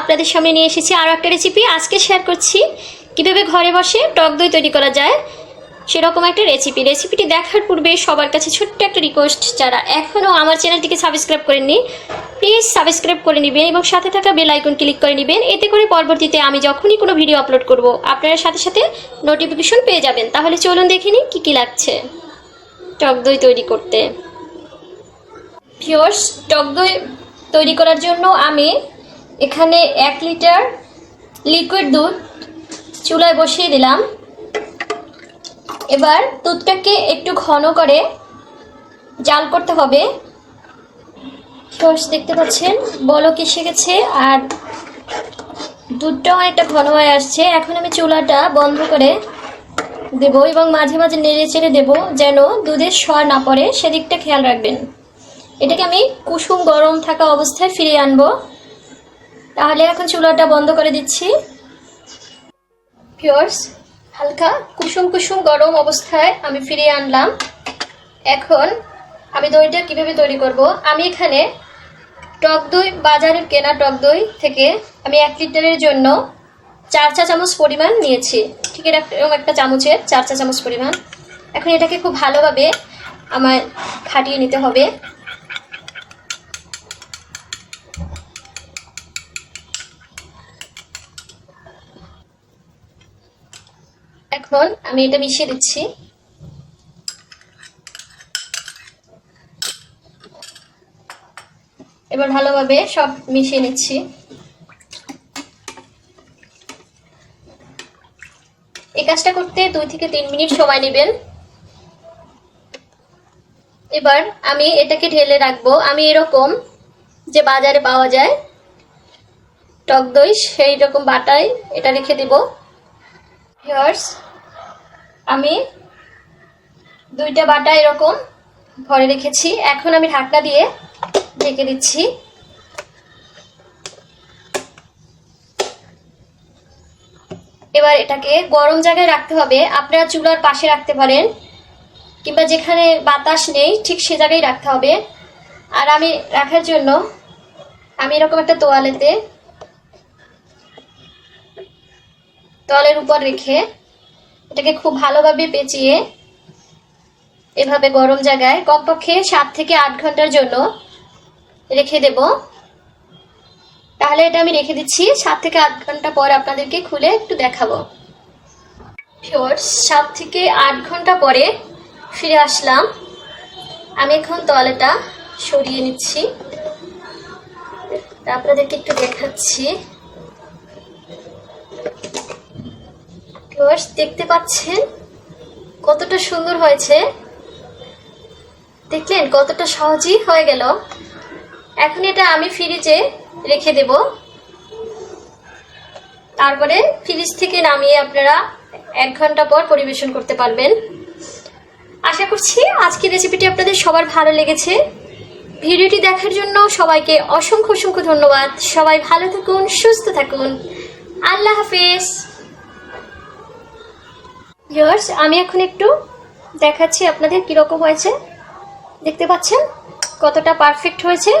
আপনাদের সামনে নিয়ে এসেছি আরও একটা রেসিপি আজকে শেয়ার করছি কীভাবে ঘরে বসে টক দই তৈরি করা যায় সেরকম একটা রেসিপি রেসিপিটি দেখার পূর্বে সবার কাছে ছোট্ট একটা রিকোয়েস্ট যারা এখনও আমার চ্যানেলটিকে সাবস্ক্রাইব করেননি প্লিজ সাবস্ক্রাইব করে নেবেন এবং সাথে থাকা বেল আইকন ক্লিক করে নেবেন। এতে করে পরবর্তীতে আমি যখনই কোনো ভিডিও আপলোড করব, আপনারা সাথে সাথে নোটিফিকেশন পেয়ে যাবেন। তাহলে চলুন দেখে নিই কী কী লাগছে টক দই তৈরি করতে। পিওর্স টক দই তৈরি করার জন্য আমি এখানে এক লিটার লিকুইড দুধ চুলায় বসিয়ে দিলাম। এবার দুধটাকে একটু ঘন করে জাল করতে হবে। সস দেখতে পাচ্ছেন, বলক এসে গেছে আর দুধটাও অনেকটা ঘন হয়ে আসছে। এখন আমি চুলাটা বন্ধ করে দেব এবং মাঝে মাঝে নেড়ে চেড়ে দেবো যেন দুধের স্বর না পড়ে। সেদিকটা খেয়াল রাখবেন। এটাকে আমি কুসুম গরম থাকা অবস্থায় ফিরিয়ে আনব। তাহলে এখন চুলাটা বন্ধ করে দিচ্ছি। পিওর্স হালকা কুসুম কুসুম গরম অবস্থায় আমি ফিরিয়ে আনলাম। এখন আমি দইটা কীভাবে তৈরি করব? আমি এখানে টক দই, বাজারের কেনা টক দই থেকে আমি এক লিটারের জন্য চার চা চামচ পরিমাণ নিয়েছি। ঠিক এরকম একটা চামচের চার চা চামচ পরিমাণ। এখন এটাকে খুব ভালোভাবে আমার ফাটিয়ে নিতে হবে। এখন আমি এটা মিশিয়ে দিচ্ছি। এবার ভালোভাবে সব মিশিয়ে নিচ্ছি। এই কাজটা করতে দুই থেকে তিন মিনিট সময় নেবেন। এবার আমি এটাকে ঢেলে রাখব। আমি এরকম যে বাজারে পাওয়া যায় টক দই সেই রকম বাটায় এটা রেখে দিব। ভিউয়ার্স আমি দুইটা বাটা এরকম ভরে রেখেছি। এখন আমি ঢাকনা দিয়ে ঢেকে দিচ্ছি। এবার এটাকে গরম জায়গায় রাখতে হবে। আপনারা চুলার পাশে রাখতে পারেন, কিংবা যেখানে বাতাস নেই, ঠিক সে জায়গায় রাখতে হবে। আর আমি রাখার জন্য আমি এরকম একটা তোয়ালেতে তলের উপর রেখে এটাকে খুব ভালোভাবে পেঁচিয়ে এভাবে গরম জায়গায় কমপক্ষে সাত থেকে আট ঘণ্টার জন্য রেখে দেব। তাহলে এটা আমি রেখে দিচ্ছি। সাত থেকে আট ঘণ্টা পর আপনাদেরকে খুলে একটু দেখাবো। সাত থেকে আট ঘণ্টা পরে ফিরে আসলাম। আমি এখন তোয়ালেটা সরিয়ে নিচ্ছি। আপনাদেরকে একটু দেখাচ্ছি। ভিউয়ার্স দেখতে পাচ্ছেন কতটা সুন্দর হয়েছে। দেখলেন কতটা সহজই হয়ে গেল। এখন এটা আমি ফ্রিজে রেখে দেব। তারপরে ফ্রিজ থেকে নামিয়ে আপনারা এক ঘণ্টা পর পরিবেশন করতে পারবেন। আশা করছি আজকের রেসিপিটি আপনাদের সবার ভালো লেগেছে। ভিডিওটি দেখার জন্য সবাইকে অসংখ্য অসংখ্য ধন্যবাদ। সবাই ভালো থাকুন, সুস্থ থাকুন। আল্লাহ হাফেজ। ভিউয়ার্স আমি এখন একটু দেখাচ্ছি আপনাদের কীরকম হয়েছে। দেখতে পাচ্ছেন? কতটা পারফেক্ট হয়েছে।